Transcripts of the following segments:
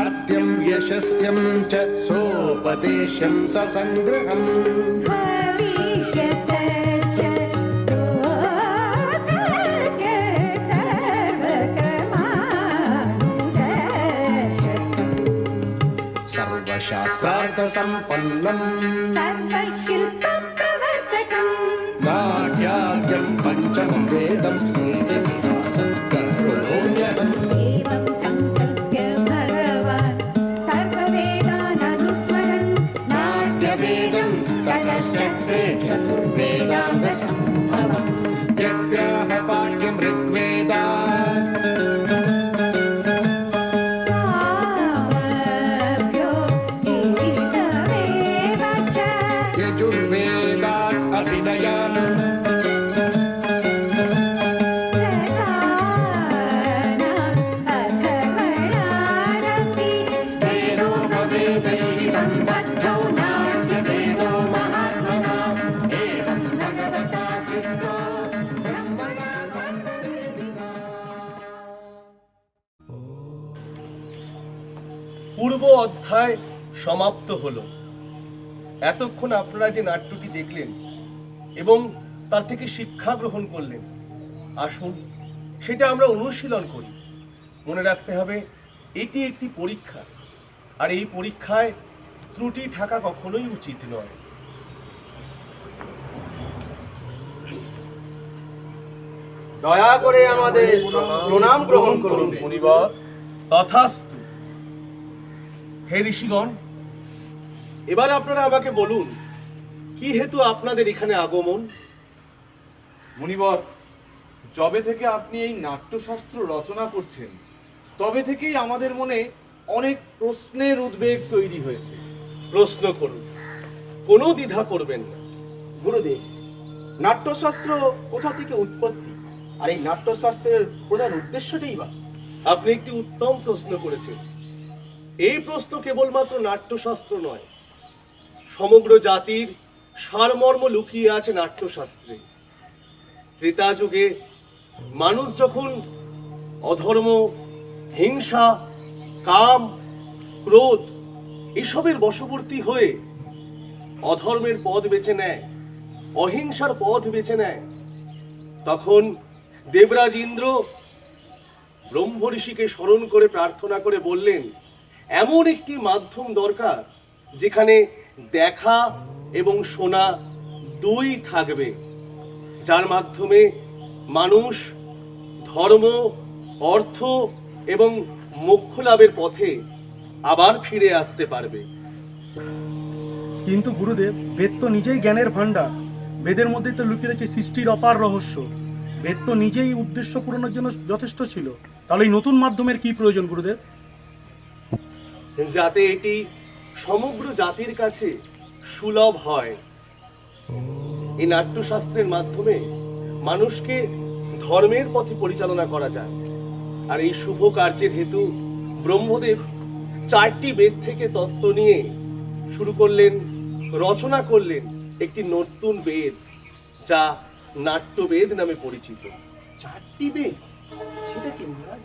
अर्घ्यम् यशस्यम् च सोपदेशम् ससङ्ग्रहम् सर्वशास्त्रार्थसम्पन्नम् सर्वशिल्पप्रवर्तकम् नाट्याद्यम् पञ्चमम् वेदम् অধ্যায় সমাপ্ত হলো। এতক্ষণ আপনারা যে নাট্যটি দেখলেন এবং তার থেকে শিক্ষা গ্রহণ করলেন আসুন সেটা আমরা অনুশীলন করি। মনে রাখতে হবে এটি একটি পরীক্ষা আর এই পরীক্ষায় ত্রুটি থাকা কখনোই উচিত নয়। দয়া করে আমাদের প্রণাম গ্রহণ করুন। তথাস্তু হে ঋষিগণ এবার আপনারা আমাকে বলুন কি হেতু আপনাদের এখানে আগমন? মুনিবর যবে থেকে আপনি এই নাট্যশাস্ত্র রচনা করছেন তবে থেকেই আমাদের মনে অনেক প্রশ্নের উদ্বেগ তৈরি হয়েছে। প্রশ্ন করুন কোনো দ্বিধা করবেন না। গুরুদেব নাট্যশাস্ত্র কোথা থেকে উৎপত্তি? আর এই নাট্যশাস্ত্রের প্রধান উদ্দেশ্যটাই বা? আপনি একটি উত্তম প্রশ্ন করেছেন। এই প্রশ্ন কেবলমাত্র নাট্যশাস্ত্র নয়, সমগ্র জাতির সারমর্ম লুকিয়ে আছে নাট্যশাস্ত্রে। ত্রেতা যুগে মানুষ যখন অধর্ম, হিংসা, কাম, ক্রোধ এসবের বশবর্তী হয়ে অধর্মের পথ বেছে নেয়, অহিংসার পথ বেছে নেয়, তখন দেবরাজ ইন্দ্র ব্রহ্ম ঋষিকে স্মরণ করে প্রার্থনা করে বললেন এমন একটি মাধ্যম দরকার যেখানে দেখা এবং শোনা দুই থাকবে, যার মাধ্যমে মানুষ ধর্ম, অর্থ এবং মোক্ষ লাভের পথে আবার ফিরে আসতে পারবে। কিন্তু গুরুদেব, বেদ তো নিজেই জ্ঞানের ভাণ্ডার। বেদের মধ্যে তো লুকিয়ে রয়েছে সৃষ্টির অপার রহস্য। বেদ তো নিজেই উদ্দেশ্য পূরণের জন্য যথেষ্ট ছিল। তাহলে এই নতুন মাধ্যমের কি প্রয়োজন গুরুদেব? যাতে এটি সমগ্র জাতির কাছে সুলভ হয়। এই নাট্যশাস্ত্রের মাধ্যমে মানুষকে ধর্মের পথে পরিচালনা করা যায়। আর এই শুভ কার্যের হেতু ব্রহ্মদেব চারটি বেদ থেকে তত্ত্ব নিয়ে শুরু করলেন, রচনা করলেন একটি নতুন বেদ, যা নাট্যবেদ নামে পরিচিত। চারটি বেদ? সেটা কি মহারাজ?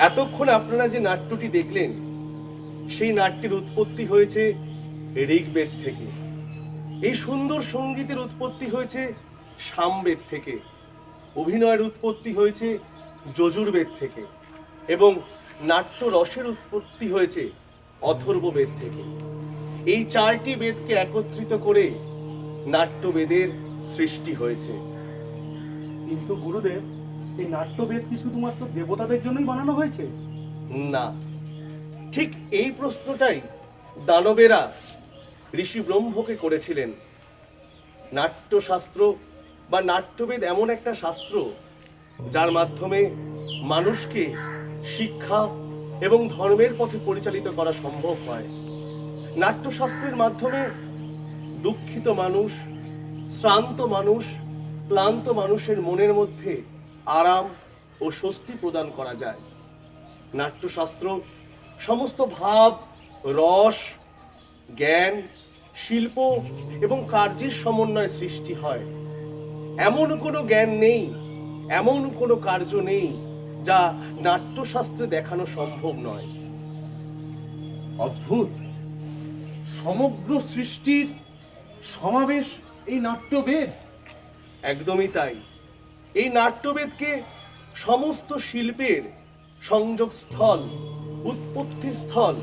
এতক্ষণ আপনারা যে নাট্যটি দেখলেন, সেই নাট্যের উৎপত্তি হয়েছে ঋগ্বেদ থেকে। এই সুন্দর সঙ্গীতের উৎপত্তি হয়েছে সামবেদ থেকে। অভিনয়ের উৎপত্তি হয়েছে যজুর্বেদ থেকে। এবং নাট্য রসের উৎপত্তি হয়েছে অথর্ববেদ থেকে। এই চারটি বেদকে একত্রিত করে নাট্যবেদের সৃষ্টি হয়েছে। কিন্তু গুরুদেব এই নাট্যবেদ কি শুধুমাত্র দেবতাদের জন্যই বানানো হয়েছে? না। ঠিক এই প্রশ্নটাই দানবেরা ঋষি ব্রহ্মকে করেছিলেন। নাট্যশাস্ত্র বা নাট্যবেদ এমন একটা শাস্ত্র যার মাধ্যমে মানুষকে শিক্ষা এবং ধর্মের পথে পরিচালিত করা সম্ভব হয়। নাট্যশাস্ত্রের মাধ্যমে দুঃখিত মানুষ, শ্রান্ত মানুষ, ক্লান্ত মানুষের মনের মধ্যে আরাম ও স্বস্তি প্রদান করা যায়। নাট্যশাস্ত্র, সমস্ত ভাব, রস, জ্ঞান, শিল্প এবং কার্যের সমন্বয় সৃষ্টি হয়। এমন কোনো জ্ঞান নেই, এমন কোনো কার্য নেই যা নাট্যশাস্ত্রে দেখানো সম্ভব নয়। অদ্ভুত! সমগ্র সৃষ্টির সমাবেশ এই নাট্যবেদ। একদমই তাই। এই নাট্যবেদকে সমস্ত শিল্পের সংযোগস্থল উৎপত্তিস্থল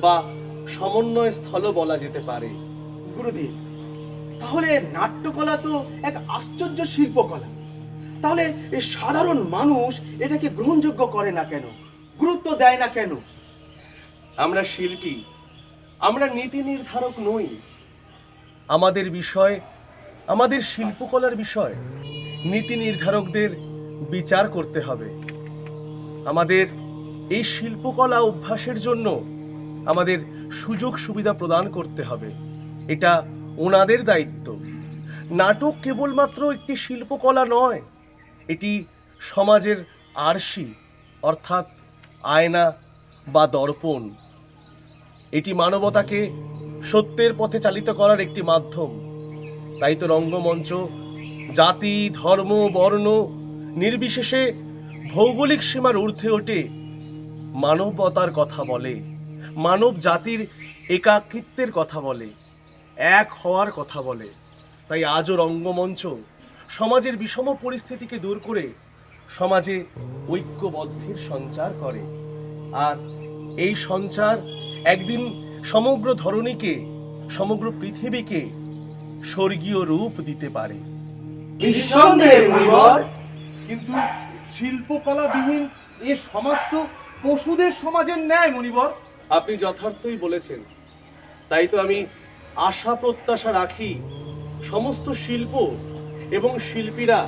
বা সমন্বয় স্থলও বলা যেতে পারে। গুরুদেব তাহলে নাট্যকলা তো এক আশ্চর্য শিল্পকলা। তাহলে এই সাধারণ মানুষ এটাকে গ্রহণযোগ্য করে না কেন? গুরুত্ব দেয় না কেন? আমরা শিল্পী আমরা নীতি নির্ধারক নই। আমাদের বিষয় আমাদের শিল্পকলার বিষয়। নীতি নির্ধারকদের বিচার করতে হবে। আমাদের এই শিল্পকলা অভ্যাসের জন্য আমাদের সুযোগ সুবিধা প্রদান করতে হবে। এটা ওনাদের দায়িত্ব। নাটক কেবলমাত্র একটি শিল্পকলা নয়, এটি সমাজের আরশি অর্থাৎ আয়না বা দর্পণ। এটি মানবতাকে সত্যের পথে চালিত করার একটি মাধ্যম। তাই তো রঙ্গমঞ্চ জাতি, ধর্ম, বর্ণ, নির্বিশেষে ভৌগোলিক সীমার ঊর্ধ্বে ওঠে মানবতার কথা বলে, মানব জাতির একাকিত্বের কথা বলে, এক হওয়ার কথা বলে। তাই আজও রঙ্গমঞ্চ সমাজের বিষম পরিস্থিতিকে দূর করে সমাজে ঐক্যবদ্ধের সঞ্চার করে। আর এই সঞ্চার একদিন সমগ্র ধরণীকে, সমগ্র পৃথিবীকে স্বর্গীয় রূপ দিতে পারে। নিঃসন্দেহে মুনিবর কিন্তু শিল্পকলাবিহীন এ সমাজ তো পশুদের সমাজের ন্যায় মনিবর আপনি যথার্থই বলেছেন। তাই তো আমি আশা প্রত্যাশা রাখি সমস্ত শিল্প এবং শিল্পীরা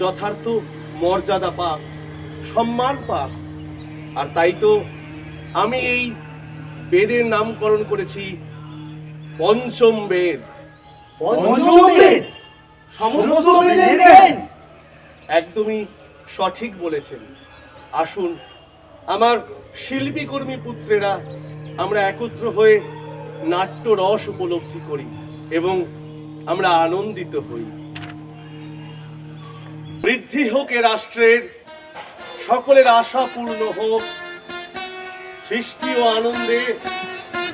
যথার্থ মর্যাদা পাক সম্মান পাক। আর তাই তো আমি এই বেদের নামকরণ করেছি পঞ্চম বেদ। পঞ্চম বেদ? সমস্ত একদমই সঠিক বলেছেন। আসুন আমার শিল্পী কর্মী পুত্রেরা আমরা একত্র হয়ে নাট্য রস উপলব্ধি করি এবং আমরা আনন্দিত হই। বৃদ্ধি হোক এ রাষ্ট্রের সকলের আশা পূর্ণ হোক। সৃষ্টি ও আনন্দে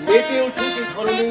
মেতে উঠুক এ ধরনী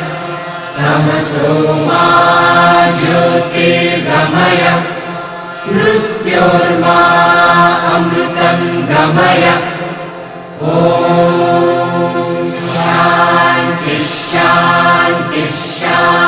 मसो मा ज्योतिर्गमय मृत्योर्मा अमृतम् गमय ॐ शान्तिश्चा शान्ति।